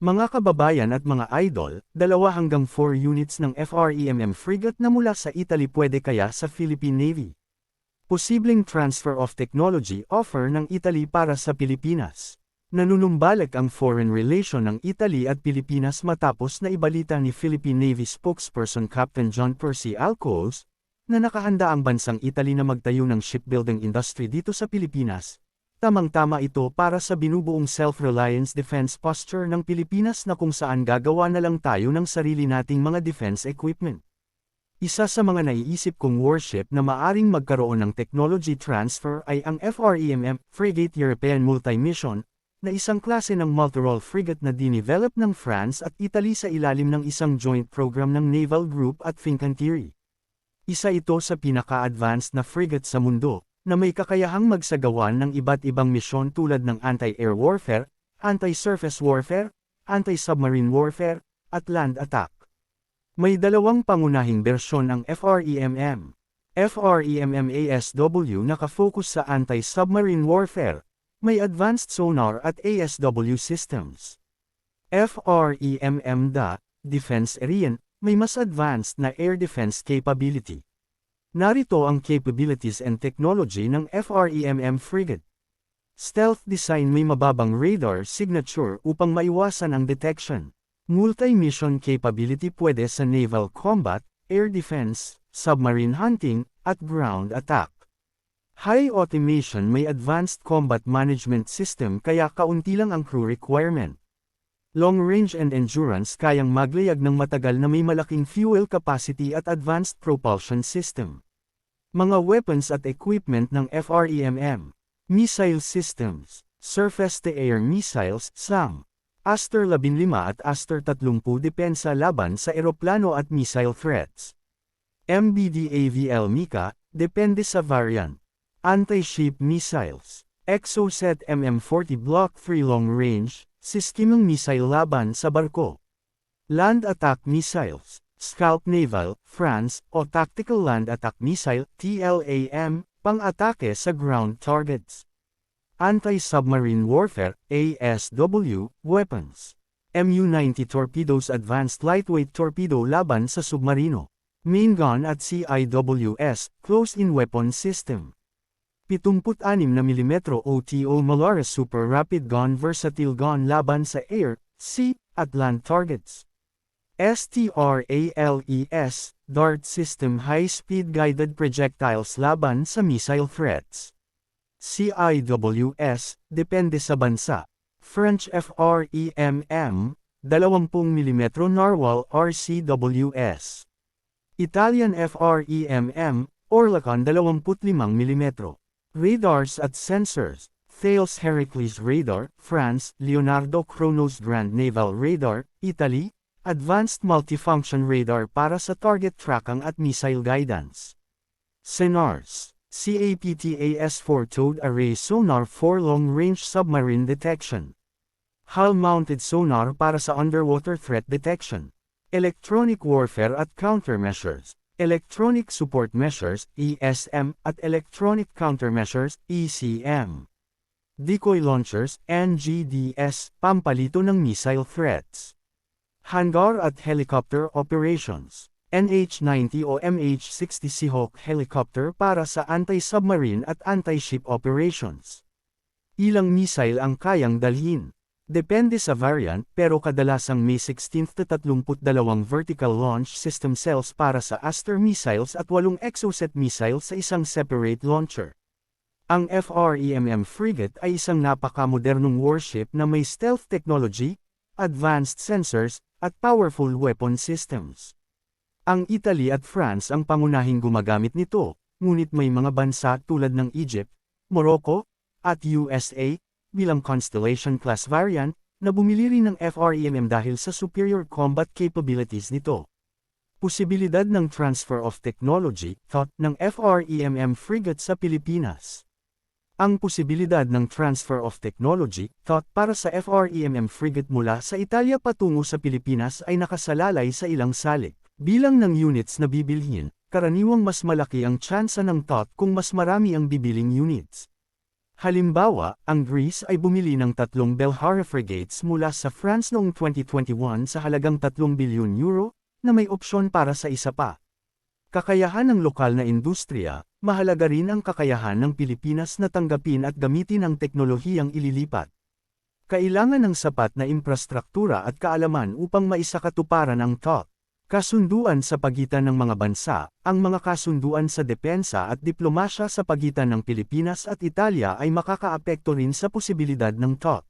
Mga kababayan at mga idol, dalawa hanggang 4 units ng FREMM frigate na mula sa Italy pwede kaya sa Philippine Navy. Posibleng transfer of technology offer ng Italy para sa Pilipinas. Nanunumbalik ang foreign relation ng Italy at Pilipinas matapos na ibalita ni Philippine Navy spokesperson Captain John Percy Alcoz, na nakahanda ang bansang Italy na magtayo ng shipbuilding industry dito sa Pilipinas, Tamang-tama ito para sa binubuong self-reliance defense posture ng Pilipinas na kung saan gagawa na lang tayo ng sarili nating mga defense equipment. Isa sa mga naiisip kong warship na maaring magkaroon ng technology transfer ay ang FREMM, Frigate European Multi-Mission, na isang klase ng multirole frigate na dinevelop ng France at Italy sa ilalim ng isang joint program ng Naval Group at Fincantieri. Isa ito sa pinaka-advanced na frigate sa mundo, na may kakayahang magsagawan ng iba't ibang misyon tulad ng anti-air warfare, anti-surface warfare, anti-submarine warfare, at land attack. May dalawang pangunahing bersyon ng FREMM. FREMM-ASW nakafocus sa anti-submarine warfare, may advanced sonar at ASW systems. FREMM-DA, Defense Arian, may mas advanced na air defense capability. Narito ang capabilities and technology ng FREMM frigate. Stealth design may mababang radar signature upang maiwasan ang detection. Multi-mission capability pwede sa naval combat, air defense, submarine hunting, at ground attack. High automation may advanced combat management system kaya kaunti lang ang crew requirement. Long range and endurance kayang maglayag ng matagal na may malaking fuel capacity at advanced propulsion system. Mga weapons at equipment ng FREMM. Missile Systems. Surface-to-Air Missiles, SAM. Aster 15 at Aster 30 depensa laban sa eroplano at missile threats. MBDAVL Mika, depende sa variant. Anti-ship missiles. Exocet MM40 Block 3 Long Range, sistemong missile laban sa barko. Land Attack Missiles, Scalp Naval, France, o Tactical Land Attack Missile, TLAM, pang-atake sa ground targets. Anti-Submarine Warfare, ASW, Weapons. MU-90 Torpedoes Advanced Lightweight Torpedo laban sa submarino. Main Gun at CIWS, Close-in Weapon System. 76 na mm OTO Malaris Super Rapid Gun Versatile Gun laban sa air, sea, at land targets. STRALES, DART System High-Speed Guided Projectiles laban sa missile threats. CIWS, depende sa bansa. French FREMM, 20mm Narwhal RCWS. Italian FREMM, Orlacan 25mm. Radars at Sensors, Thales Heracles Radar, France, Leonardo Kronos Grand Naval Radar, Italy, Advanced Multifunction Radar para sa target tracking at missile guidance. Sonars, CAPTAS-4 Towed Array Sonar for Long-Range Submarine Detection. Hull-mounted sonar para sa underwater threat detection. Electronic warfare at countermeasures. Electronic Support Measures, ESM, at Electronic Countermeasures, ECM. Decoy Launchers, NGDS, pampalito ng missile threats. Hangar at Helicopter Operations NH-90 o MH-60 Seahawk helicopter para sa anti-submarine at anti-ship operations. Ilang missile ang kayang dalhin. Depende sa variant pero kadalasang may 16-32 vertical launch system cells para sa Aster missiles at 8 Exocet missiles sa isang separate launcher. Ang FREMM frigate ay isang napakamodernong warship na may stealth technology, advanced sensors, at powerful weapon systems. Ang Italy at France ang pangunahing gumagamit nito, ngunit may mga bansa tulad ng Egypt, Morocco, at USA, bilang Constellation-class variant, na bumili rin ng FREMM dahil sa superior combat capabilities nito. Posibilidad ng transfer of technology, thought, ng FREMM frigate sa Pilipinas. Ang posibilidad ng transfer of technology, thought para sa FREMM frigate mula sa Italia patungo sa Pilipinas ay nakasalalay sa ilang salik. Bilang ng units na bibilhin, karaniwang mas malaki ang tsansa ng thought kung mas marami ang bibiling units. Halimbawa, ang Greece ay bumili ng tatlong Belhara frigates mula sa France noong 2021 sa halagang 3 bilyon euro, na may opsyon para sa isa pa. Kakayahan ng lokal na industriya, mahalaga rin ang kakayahan ng Pilipinas na tanggapin at gamitin ang teknolohiyang ililipat. Kailangan ng sapat na infrastruktura at kaalaman upang maisakatuparan ang TOP. Kasunduan sa pagitan ng mga bansa, ang mga kasunduan sa depensa at diplomasya sa pagitan ng Pilipinas at Italia ay makakaapekto rin sa posibilidad ng TOP.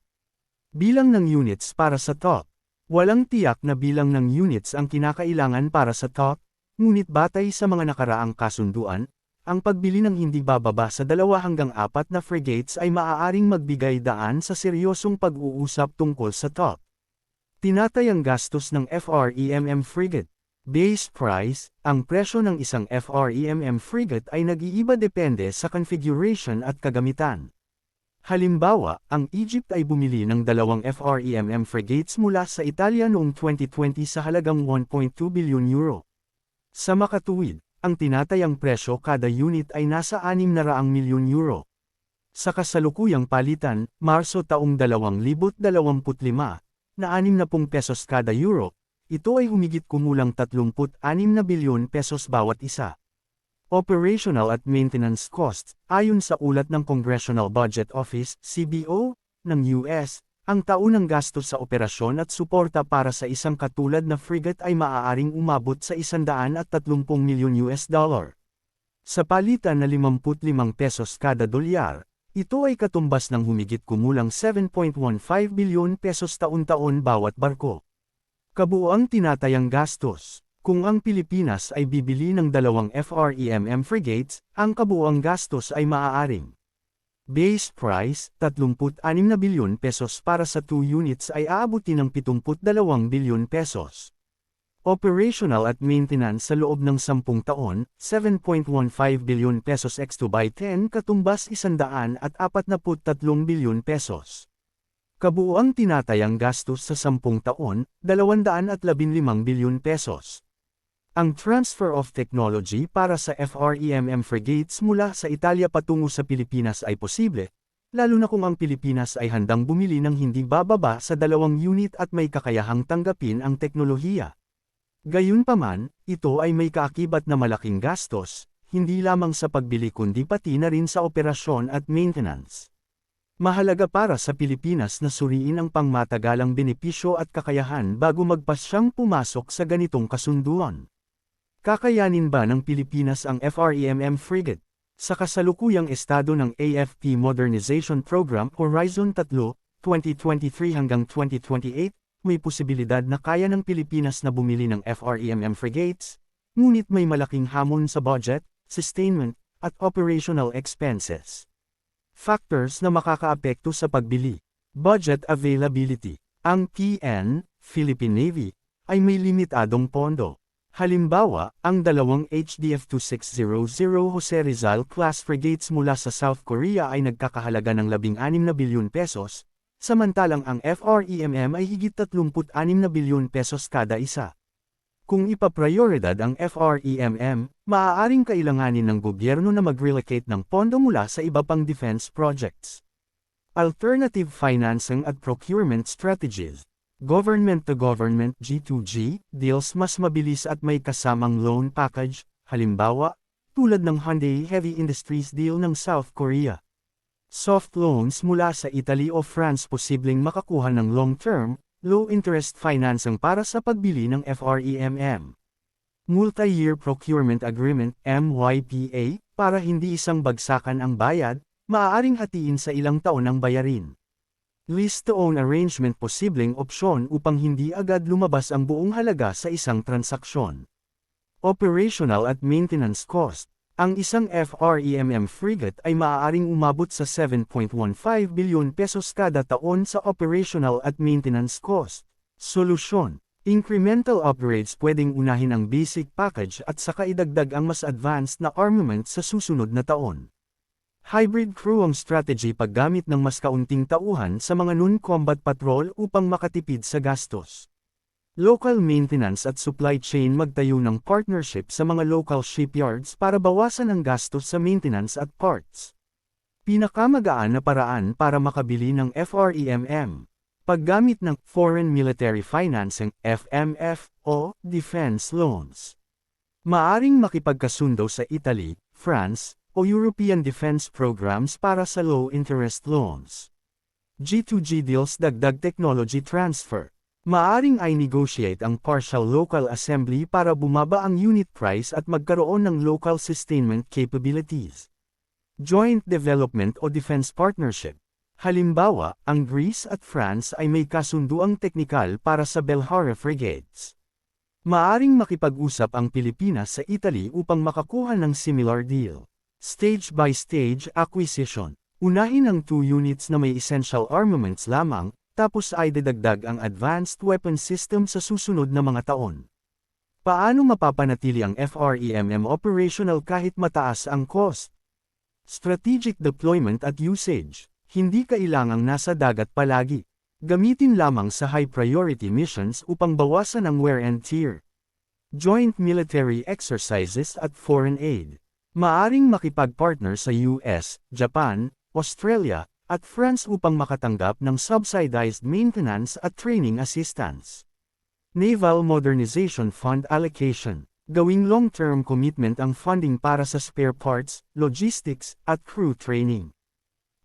Bilang ng units para sa TOP. Walang tiyak na bilang ng units ang kinakailangan para sa TOP, ngunit batay sa mga nakaraang kasunduan, ang pagbili ng hindi bababa sa dalawa hanggang apat na frigates ay maaaring magbigay daan sa seryosong pag-uusap tungkol sa TOP. Tinatay ang gastos ng FREMM frigate. Base price, ang presyo ng isang FREMM frigate ay nag-iiba depende sa configuration at kagamitan. Halimbawa, ang Egypt ay bumili ng dalawang FREMM frigates mula sa Italia noong 2020 sa halagang 1.2 bilyon euro. Sa makatuwid, ang tinatayang presyo kada unit ay nasa 600 milyon euro. Sa kasalukuyang palitan, Marso taong 2025, na 60 pesos kada euro, ito ay humigit kumulang 36 na bilyon pesos bawat isa. Operational at maintenance costs, ayon sa ulat ng Congressional Budget Office, CBO, ng US, ang taunang gastos sa operasyon at suporta para sa isang katulad na frigate ay maaaring umabot sa 130 milyon US dollar. Sa palitan na 55 pesos kada dolyar, ito ay katumbas ng humigit kumulang 7.15 bilyon pesos taon-taon bawat barko. Kabuoang tinatayang gastos. Kung ang Pilipinas ay bibili ng dalawang FREMM frigates, ang kabuoang gastos ay maaaring Base price, 36 na bilyon pesos para sa 2 units ay aabuti ng 72 bilyon pesos. Operational at maintenance sa loob ng 10 taon, 7.15 billion pesos x 2 by 10 katumbas 143 billion pesos. Kabuuang tinatayang gastos sa 10 taon, 215 billion pesos. Ang transfer of technology para sa FREMM frigates mula sa Italia patungo sa Pilipinas ay posible, lalo na kung ang Pilipinas ay handang bumili ng hindi bababa sa dalawang unit at may kakayahang tanggapin ang teknolohiya. Gayunpaman, ito ay may kaakibat na malaking gastos, hindi lamang sa pagbili kundi pati na rin sa operasyon at maintenance. Mahalaga para sa Pilipinas na suriin ang pangmatagalang benepisyo at kakayahan bago magpasyang pumasok sa ganitong kasunduan. Kakayanin ba ng Pilipinas ang FREMM frigate? Sa kasalukuyang estado ng AFP Modernization Program Horizon 3, 2023 hanggang 2028, may posibilidad na kaya ng Pilipinas na bumili ng FREMM frigates, ngunit may malaking hamon sa budget, sustainment, at operational expenses. Factors na makakaapekto sa pagbili. Budget availability. Ang PN, Philippine Navy, ay may limitadong pondo. Halimbawa, ang dalawang HDF-2600 Jose Rizal class frigates mula sa South Korea ay nagkakahalaga ng 16 na bilyon pesos, Samantalang ang FREMM ay higit 36 na bilyon pesos kada isa. Kung ipaprioridad ang FREMM, maaaring kailanganin ng gobyerno na mag-relocate ng pondo mula sa iba pang defense projects. Alternative Financing at Procurement Strategies Government-to-government G2G deals mas mabilis at may kasamang loan package, halimbawa, tulad ng Hyundai Heavy Industries deal ng South Korea. Soft loans mula sa Italy o France posibleng makakuha ng long-term, low-interest financing para sa pagbili ng FREMM. Multi-Year Procurement Agreement MYPA, para hindi isang bagsakan ang bayad, maaaring hatiin sa ilang taon ang bayarin. Lease-to-own arrangement posibleng opsyon upang hindi agad lumabas ang buong halaga sa isang transaksyon. Operational at maintenance cost, ang isang FREMM frigate ay maaaring umabot sa 7.15 bilyon pesos kada taon sa operational at maintenance cost. Solusyon Incremental upgrades pwedeng unahin ang basic package at saka idagdag ang mas advanced na armament sa susunod na taon. Hybrid crew ang strategy paggamit ng mas kaunting tauhan sa mga non-combat patrol upang makatipid sa gastos. Local maintenance at supply chain magtayo ng partnership sa mga local shipyards para bawasan ang gastos sa maintenance at parts. Pinakamagaan na paraan para makabili ng FREMM. Paggamit ng Foreign Military Financing FMF o Defense Loans. Maaring makipagkasundo sa Italy, France, o European Defense Programs para sa low-interest loans. G2G deals dagdag technology transfer. Maaring ay negotiate ang partial local assembly para bumaba ang unit price at magkaroon ng local sustainment capabilities. Joint Development o Defense Partnership. Halimbawa, ang Greece at France ay may kasunduang teknikal para sa Belhara frigates. Maaring makipag-usap ang Pilipinas sa Italy upang makakuha ng similar deal. Stage-by-stage acquisition. Unahin ang two units na may essential armaments lamang, tapos ay dadagdag ang advanced weapon system sa susunod na mga taon. Paano mapapanatili ang FREMM operational kahit mataas ang cost? Strategic deployment at usage. Hindi kailangang nasa dagat palagi. Gamitin lamang sa high-priority missions upang bawasan ang wear and tear. Joint military exercises at foreign aid. Maaring makipag-partner sa US, Japan, Australia, at France upang makatanggap ng subsidized maintenance at training assistance. Naval Modernization Fund Allocation. Gawing long-term commitment ang funding para sa spare parts, logistics, at crew training.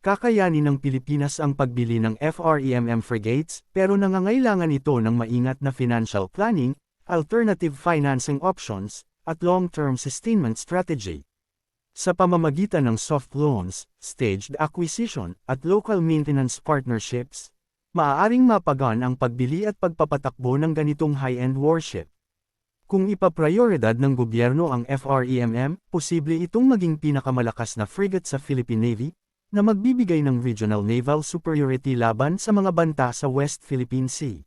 Kakayanin ng Pilipinas ang pagbili ng FREMM frigates pero nangangailangan ito ng maingat na financial planning, alternative financing options, at long-term sustainment strategy. Sa pamamagitan ng soft loans, staged acquisition, at local maintenance partnerships, maaaring mapagan ang pagbili at pagpapatakbo ng ganitong high-end warship. Kung ipaprioridad ng gobyerno ang FREMM, posible itong maging pinakamalakas na frigate sa Philippine Navy, na magbibigay ng regional naval superiority laban sa mga banta sa West Philippine Sea.